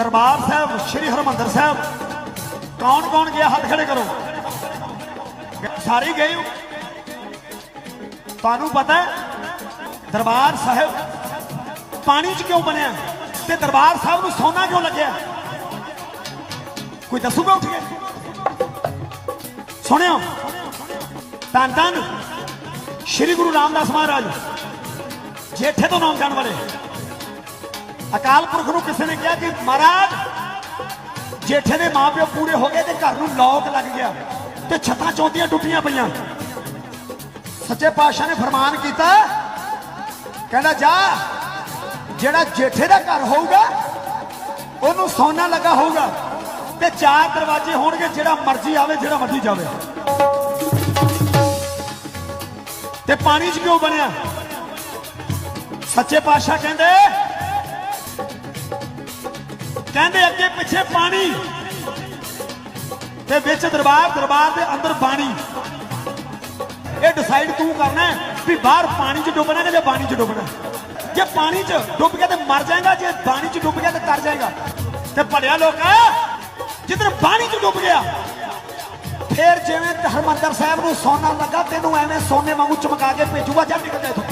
ਦਰਬਾਰ ਸਾਹਿਬ, ਸ੍ਰੀ ਹਰਮੰਦਰ ਸਾਹਿਬ। ਕੌਣ ਕੌਣ ਗਿਆ? ਹੱਥ ਖੜੇ ਕਰੋ। ਸਾਰੇ ਗਏ ਹੋ? ਤੁਹਾਨੂੰ ਪਤਾ ਦਰਬਾਰ ਸਾਹਿਬ ਪਾਣੀ 'ਚ ਕਿਉਂ ਬਣਿਆ? ਤੇ ਦਰਬਾਰ ਸਾਹਿਬ ਨੂੰ ਸੋਨਾ ਕਿਉਂ ਲੱਗਿਆ? ਕੋਈ ਦੱਸੂਗਾ ਉੱਠ ਕੇ? ਸੁਣਿਓ। ਧੰਨ ਧੰਨ। ਸ਼੍ਰੀ ਗੁਰੂ ਰਾਮਦਾਸ ਮਹਾਰਾਜ, ਜੇਠੇ ਤੋਂ ਨਾਮ ਜਾਣ ਵਾਲੇ। ਅਕਾਲ ਪੁਰਖ ਨੂੰ ਕਿਸੇ ਨੇ ਕਿਹਾ ਕਿ ਮਹਾਰਾਜ, ਜੇਠੇ ਦੇ ਮਾਪਿਓ ਪੂਰੇ ਹੋ ਗਏ ਤੇ ਘਰ ਨੂੰ ਲੋਕ ਲੱਗ ਗਿਆ ਤੇ ਛੱਤਾਂ ਚੌਂਦੀਆਂ ਟੁੱਟੀਆਂ ਪਈਆਂ। ਸੱਚੇ ਪਾਤਸ਼ਾਹ ਨੇ ਫਰਮਾਨ ਕੀਤਾ, ਕਹਿੰਦਾ, ਜਾ, ਜਿਹੜਾ ਜੇਠੇ ਦਾ ਘਰ ਹੋਊਗਾ, ਉਹਨੂੰ ਸੋਨਾ ਲੱਗਾ ਹੋਊਗਾ ਤੇ ਚਾਰ ਦਰਵਾਜ਼ੇ ਹੋਣਗੇ, ਜਿਹੜਾ ਮਰਜ਼ੀ ਆਵੇ, ਜਿਹੜਾ ਮਰਜ਼ੀ ਜਾਵੇ। ਤੇ ਪਾਣੀ 'ਚ ਕਿਉਂ ਬਣਿਆ? ਸੱਚੇ ਪਾਤਸ਼ਾਹ ਕਹਿੰਦੇ ਕਹਿੰਦੇ ਅੱਗੇ ਪਿੱਛੇ ਪਾਣੀ। ਤੇ ਵਿੱਚ ਦਰਬਾਰ ਦਰਬਾਰ ਦੇ ਅੰਦਰ ਬਾਣੀ। ਇਹ ਡਿਸਾਈਡ ਤੂੰ ਕਰਨਾ ਵੀ ਬਾਹਰ ਪਾਣੀ 'ਚ ਡੁੱਬਣਾ ਕਿ ਜਾਂ ਪਾਣੀ 'ਚ ਡੁੱਬਣਾ ਜੇ ਪਾਣੀ 'ਚ ਡੁੱਬ ਗਿਆ ਤੇ ਮਰ ਜਾਏਗਾ, ਜੇ ਬਾਣੀ 'ਚ ਡੁੱਬ ਗਿਆ ਤੇ ਤਰ ਜਾਏਗਾ। ਤੇ ਭੜਿਆ ਲੋਕਾ, ਜਿੱਧਰ ਬਾਣੀ 'ਚ ਡੁੱਬ ਗਿਆ, ਫੇਰ ਜਿਵੇਂ ਹਰਮੰਦਰ ਸਾਹਿਬ ਨੂੰ ਸੋਨਾ ਲੱਗਾ, ਤੈਨੂੰ ਐਵੇਂ ਸੋਨੇ ਵਾਂਗੂ ਚਮਕਾ ਕੇ ਭੇਜੂਗਾ, ਜਾਂ ਨਿਕਲ ਜਾ